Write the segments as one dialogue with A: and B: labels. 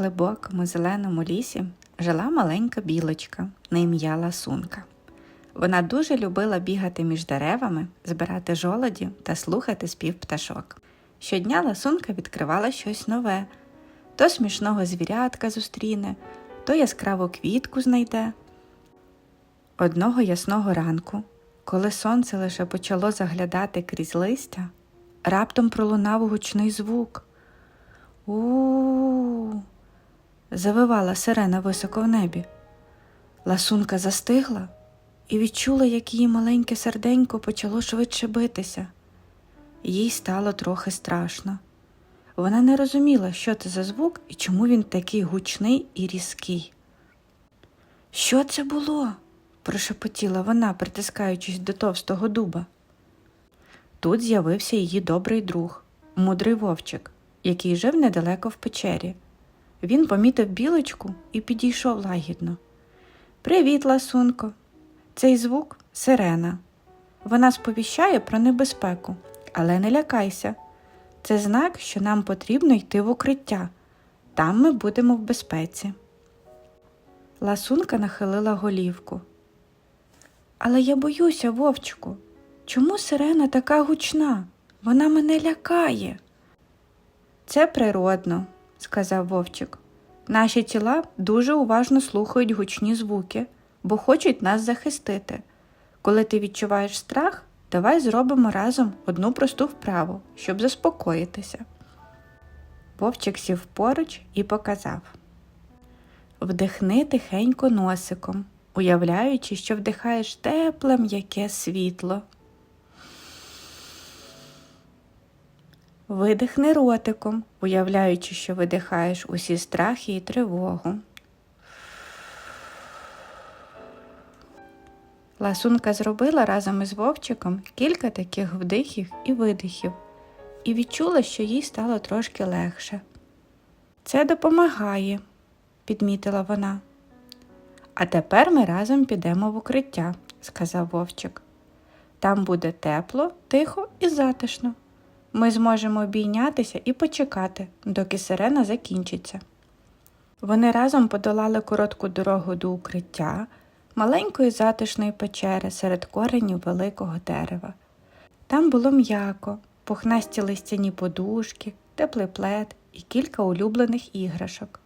A: глибокому зеленому лісі жила маленька білочка на ім'я Ласунка. Вона дуже любила бігати між деревами, збирати жолоді та слухати спів пташок. Щодня ласунка відкривала щось нове то смішного звірятка зустріне, то яскраву квітку знайде. Одного ясного ранку, коли сонце лише почало заглядати крізь листя, раптом пролунав гучний звук. У. завивала сирена високо в небі. Ласунка застигла і відчула, як її маленьке серденько почало швидше битися. Їй стало трохи страшно. Вона не розуміла, що це за звук і чому він такий гучний і різкий. Що це було? прошепотіла вона, притискаючись до товстого дуба. Тут з'явився її добрий друг, мудрий вовчик, який жив недалеко в печері. Він помітив білочку і підійшов лагідно. Привіт, ласунко. Цей звук сирена. Вона сповіщає про небезпеку, але не лякайся. Це знак, що нам потрібно йти в укриття. Там ми будемо в безпеці. Ласунка нахилила голівку. Але я боюся, вовчику. Чому сирена така гучна? Вона мене лякає. Це природно, сказав вовчик. Наші тіла дуже уважно слухають гучні звуки, бо хочуть нас захистити. Коли ти відчуваєш страх, давай зробимо разом одну просту вправу, щоб заспокоїтися. Вовчик сів поруч і показав Вдихни тихенько носиком, уявляючи, що вдихаєш тепле м'яке світло. Видихни ротиком, уявляючи, що видихаєш усі страхи і тривогу. Ласунка зробила разом із вовчиком кілька таких вдихів і видихів і відчула, що їй стало трошки легше. Це допомагає, підмітила вона. А тепер ми разом підемо в укриття, сказав вовчик. Там буде тепло, тихо і затишно. Ми зможемо обійнятися і почекати, доки сирена закінчиться. Вони разом подолали коротку дорогу до укриття, маленької затишної печери серед коренів великого дерева. Там було м'яко, пухнасті листяні подушки, теплий плед і кілька улюблених іграшок.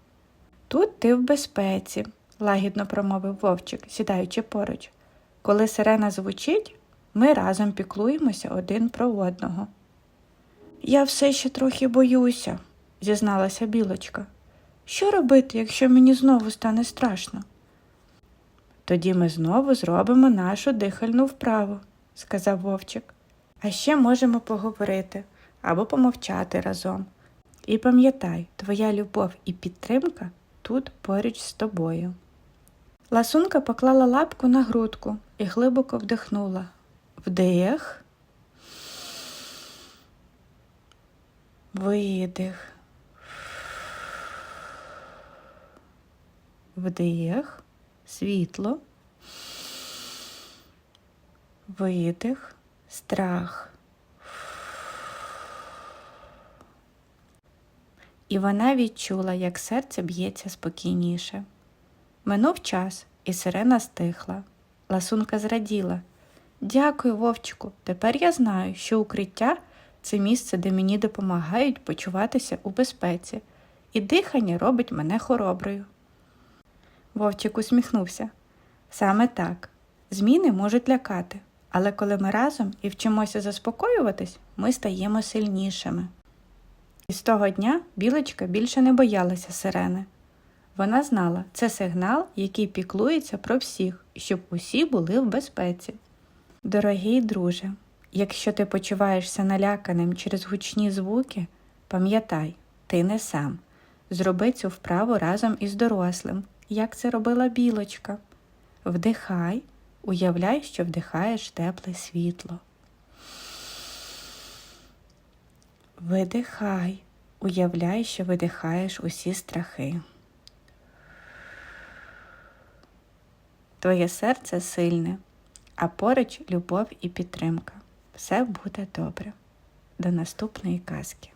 A: Тут ти в безпеці, лагідно промовив вовчик, сідаючи поруч. Коли сирена звучить, ми разом піклуємося один про одного. Я все ще трохи боюся, зізналася білочка. Що робити, якщо мені знову стане страшно? Тоді ми знову зробимо нашу дихальну вправу, сказав вовчик. А ще можемо поговорити або помовчати разом. І пам'ятай, твоя любов і підтримка тут поруч з тобою. Ласунка поклала лапку на грудку і глибоко вдихнула. Вдих. Видих. Вдих, світло, видих, страх. І вона відчула, як серце б'ється спокійніше. Минув час, і сирена стихла. Ласунка зраділа. Дякую, вовчику. Тепер я знаю, що укриття це місце, де мені допомагають почуватися у безпеці, і дихання робить мене хороброю. Вовчик усміхнувся. Саме так. Зміни можуть лякати, але коли ми разом і вчимося заспокоюватись, ми стаємо сильнішими. І з того дня білочка більше не боялася сирени. Вона знала, це сигнал, який піклується про всіх, щоб усі були в безпеці. Дорогий друже, якщо ти почуваєшся наляканим через гучні звуки, пам'ятай, ти не сам. Зроби цю вправу разом із дорослим, як це робила білочка. Вдихай, уявляй, що вдихаєш тепле світло. Видихай, уявляй, що видихаєш усі страхи. Твоє серце сильне, а поруч любов і підтримка. Все буде добре. До наступної казки.